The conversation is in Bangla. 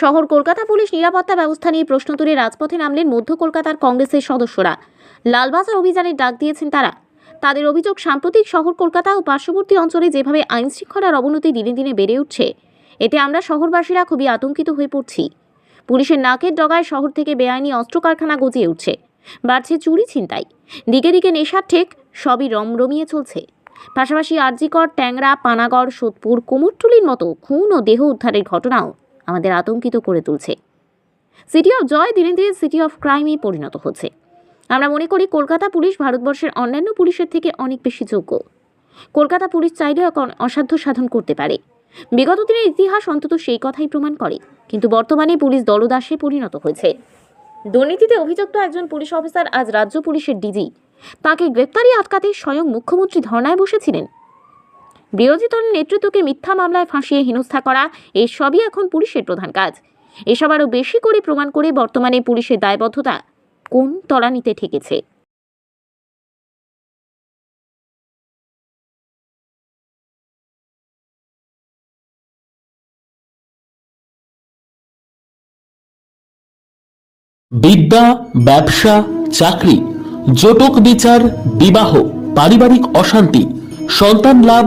শহর কলকাতা পুলিশ নিরাপত্তা ব্যবস্থা নিয়ে প্রশ্ন তুলে রাজপথে নামলেন মধ্য কলকাতার কংগ্রেসের সদস্যরা। লালবাজার অভিযানের ডাক দিয়েছেন তারা। তাদের অভিযোগ, সাম্প্রতিক শহর কলকাতা ও পার্শ্ববর্তী অঞ্চলে যেভাবে আইন শৃঙ্খলার অবনতি দিনে দিনে বেড়ে উঠছে, এতে আমরা শহরবাসীরা খুবই আতঙ্কিত হয়ে পড়ছি। পুলিশের নাকের ডগায় শহর থেকে বেআইনি অস্ত্র কারখানা গজিয়ে উঠছে। বাড়ছে চুরি ছিনতাই। দিকে দিকে নেশার ঠেক, সবই রমরমিয়ে চলছে। পাশাপাশি আরজিকর, ট্যাংরা, পানাগড়, সোদপুর, কুমোরটুলির মতো খুন ও দেহ উদ্ধারের ঘটনাও আমাদের আতঙ্কিত করে তুলছে। সিটি অফ জয় ধীরে ধীরে সিটি অফ ক্রাইমে পরিণত হচ্ছে। আমরা মনে করি কলকাতা পুলিশ ভারতবর্ষের অন্যান্য পুলিশের থেকে অনেক বেশি যোগ্য। কলকাতা পুলিশ চাইলেও এখন অসাধ্য সাধন করতে পারে। বিগত দিনের ইতিহাস অন্তত সেই কথাই প্রমাণ করে। কিন্তু বর্তমানে পুলিশ দলদাসে পরিণত হয়েছে। দুর্নীতিতে অভিযুক্ত একজন পুলিশ অফিসার আজ রাজ্য পুলিশের ডিজি। তাকে গ্রেপ্তারি আটকাতে স্বয়ং মুখ্যমন্ত্রী ধর্নায় বসেছিলেন। বিরোধী দলের নেতৃত্বকে মিথ্যা মামলায় ফাঁসিয়ে হেনস্থা করা এই সবই এখন পুলিশের প্রধান কাজ। এসব আরও বেশি করে প্রমাণ করে বর্তমানে পুলিশের দায়বদ্ধতা কোন তলানিতে ঠেকেছে। বিদ্যা, ব্যবসা, চাকরি, জটক বিচার, বিবাহ, পারিবারিক অশান্তি, সন্তান লাভ